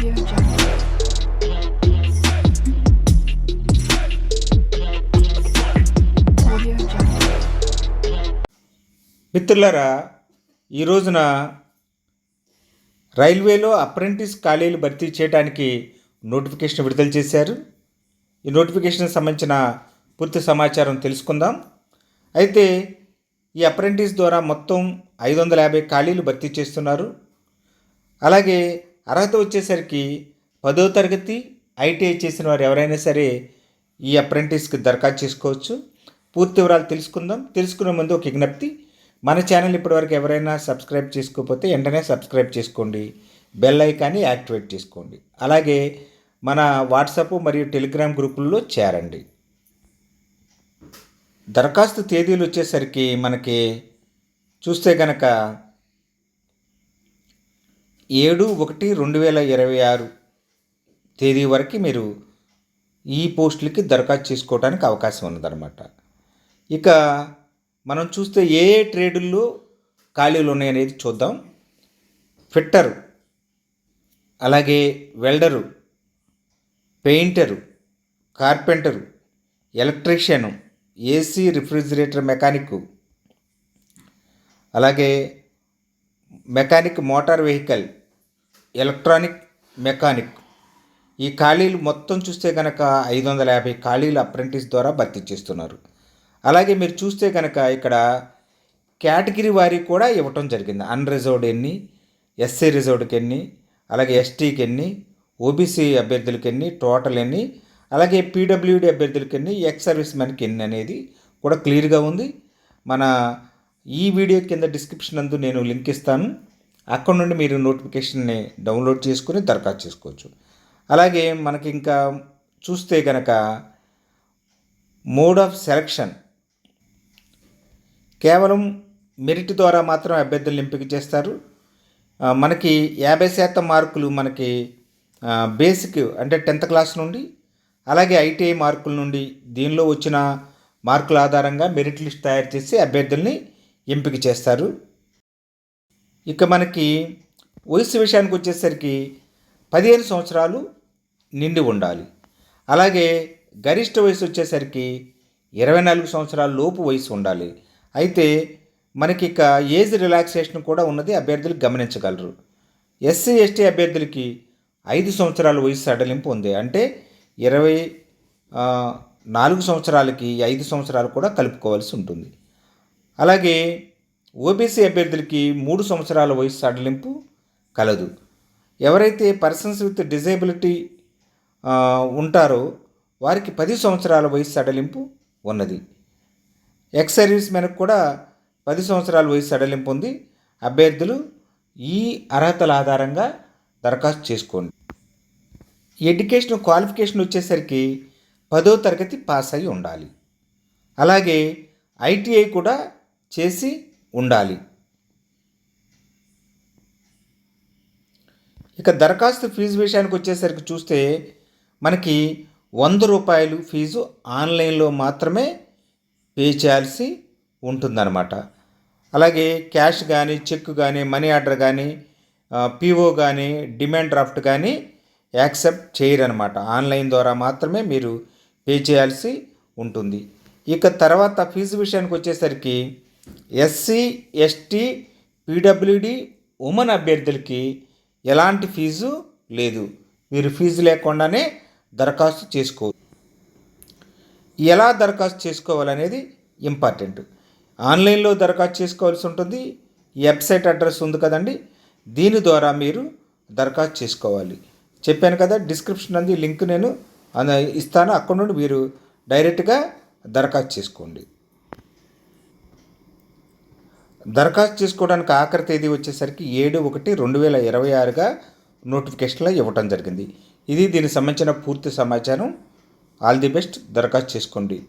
మిత్రులారా ఈ రోజున రైల్వేలో అప్రెంటిస్ ఖాళీలు భర్తీ చేయడానికి నోటిఫికేషన్ విడుదల చేశారు. ఈ నోటిఫికేషన్కి సంబంధించిన పూర్తి సమాచారం తెలుసుకుందాం. అయితే ఈ అప్రెంటిస్ ద్వారా మొత్తం ఐదు వందల యాభై ఖాళీలు భర్తీ చేస్తున్నారు. అలాగే అర్హత వచ్చేసరికి పదో తరగతి ఐటీఐ చేసిన వారు ఎవరైనా సరే ఈ అప్రెంటిస్కి దరఖాస్తు చేసుకోవచ్చు. పూర్తి వివరాలు తెలుసుకుందాం. తెలుసుకునే ముందు ఒక విజ్ఞప్తి. మన ఛానల్ ఇప్పటివరకు ఎవరైనా సబ్స్క్రైబ్ చేసుకోకపోతే వెంటనే సబ్స్క్రైబ్ చేసుకోండి. బెల్ ఐకాన్ని యాక్టివేట్ చేసుకోండి. అలాగే మన వాట్సాప్ మరియు టెలిగ్రామ్ గ్రూపుల్లో చేరండి. దరఖాస్తు తేదీలు వచ్చేసరికి మనకి చూస్తే కనుక ఏడు ఒకటి రెండు వేల ఇరవై ఆరు తేదీ వరకు మీరు ఈ పోస్టులకి దరఖాస్తు చేసుకోవడానికి అవకాశం ఉన్నదన్నమాట. ఇక మనం చూస్తే ఏ ఏ ట్రేడుల్లో ఖాళీలు ఉన్నాయనేది చూద్దాం. ఫిట్టరు అలాగే welder painter carpenter electrician AC refrigerator mechanic అలాగే mechanic motor vehicle electronic mechanic. ఈ ఖాళీలు మొత్తం చూస్తే కనుక ఐదు వందల యాభై ఖాళీలు అప్రెంటిస్ ద్వారా భర్తీ చేస్తున్నారు. అలాగే మీరు చూస్తే కనుక ఇక్కడ కేటగిరీ వారి కూడా ఇవ్వటం జరిగింది. అన్రిజర్వ్డ్ ఎన్ని ఎస్సీ రిజర్వ్డ్కి ఎన్ని అలాగే ఎస్టీకి ఎన్ని ఓబీసీ అభ్యర్థులకి ఎన్ని టోటల్ ఎన్ని అలాగే పీడబ్ల్యూడి అభ్యర్థులకి ఎన్ని ఎక్స్ సర్వీస్ మెన్కి ఎన్ని అనేది కూడా క్లియర్గా ఉంది. మన ఈ వీడియో కింద డిస్క్రిప్షన్ అందు నేను లింక్ ఇస్తాను. అక్కడ నుండి మీరు నోటిఫికేషన్ని డౌన్లోడ్ చేసుకుని దరఖాస్తు చేసుకోవచ్చు. అలాగే మనకి ఇంకా చూస్తే కనుక మోడ్ ఆఫ్ సెలక్షన్ కేవలం మెరిట్ ద్వారా మాత్రం అభ్యర్థులను ఎంపిక చేస్తారు. మనకి యాభై శాతం మార్కులు మనకి బేసిక్ అంటే టెన్త్ క్లాస్ నుండి అలాగే ఐటీఐ మార్కుల నుండి దీనిలో వచ్చిన మార్కుల ఆధారంగా మెరిట్ లిస్ట్ తయారు చేసి అభ్యర్థుల్ని ఎంపిక చేస్తారు. ఇక మనకి వయసు విషయానికి వచ్చేసరికి పదిహేను సంవత్సరాలు నిండి ఉండాలి. అలాగే గరిష్ట వయసు వచ్చేసరికి ఇరవై నాలుగు సంవత్సరాల లోపు వయసు ఉండాలి. అయితే మనకి ఇక ఏజ్ రిలాక్సేషన్ కూడా ఉన్నది అభ్యర్థులు గమనించగలరు. ఎస్సీ ఎస్టీ అభ్యర్థులకి ఐదు సంవత్సరాల వయసు సడలింపు ఉంది. అంటే ఇరవై నాలుగు సంవత్సరాలకి ఐదు సంవత్సరాలు కూడా కలుపుకోవాల్సి ఉంటుంది. అలాగే ఓబీసీ అభ్యర్థులకి మూడు సంవత్సరాల వయసు సడలింపు కలదు. ఎవరైతే పర్సన్స్ విత్ డిజేబిలిటీ ఉంటారో వారికి పది సంవత్సరాల వయసు సడలింపు ఉన్నది. ఎక్స్ సర్వీస్ మెన్కి కూడా పది సంవత్సరాల వయసు సడలింపు ఉంది. అభ్యర్థులు ఈ అర్హతల ఆధారంగా దరఖాస్తు చేసుకోండి. ఎడ్యుకేషన్ క్వాలిఫికేషన్ వచ్చేసరికి పదో తరగతి పాస్ అయి ఉండాలి. అలాగే ఐటీఐ కూడా చేసి ఉండాలి. ఇక దరఖాస్తు ఫీజు విషయానికి వచ్చేసరికి చూస్తే మనకి వంద రూపాయలు ఫీజు ఆన్లైన్లో మాత్రమే పే చేయాల్సి ఉంటుందన్నమాట. అలాగే క్యాష్ కానీ చెక్ కానీ మనీ ఆర్డర్ కానీ పీఓ కానీ డిమాండ్ డ్రాఫ్ట్ కానీ యాక్సెప్ట్ చేయరనమాట ఆన్లైన్ ద్వారా మాత్రమే మీరు పే చేయాల్సి ఉంటుంది. ఇక తర్వాత ఫీజు విషయానికి వచ్చేసరికి ఎస్సీ ఎస్టీ పీడబ్ల్యూడి ఉమెన్ అభ్యర్థులకి ఎలాంటి ఫీజు లేదు. మీరు ఫీజు లేకుండానే దరఖాస్తు చేసుకో ఎలా దరఖాస్తు చేసుకోవాలనేది ఇంపార్టెంట్. ఆన్లైన్లో దరఖాస్తు చేసుకోవాల్సి ఉంటుంది. వెబ్సైట్ అడ్రస్ ఉంది కదండి. దీని ద్వారా మీరు దరఖాస్తు చేసుకోవాలి. చెప్పాను కదా డిస్క్రిప్షన్ అంది లింక్ నేను ఇస్తాను. అక్కడ నుండి మీరు డైరెక్ట్గా దరఖాస్తు చేసుకోండి. దరఖాస్తు చేసుకోవడానికి ఆఖరి తేదీ వచ్చేసరికి ఏడు ఒకటి రెండు వేల ఇరవై ఆరుగా నోటిఫికేషన్లో ఇవ్వటం జరిగింది. ఇది దీనికి సంబంధించిన పూర్తి సమాచారం. All the best. దరఖాస్తు చేసుకోండి.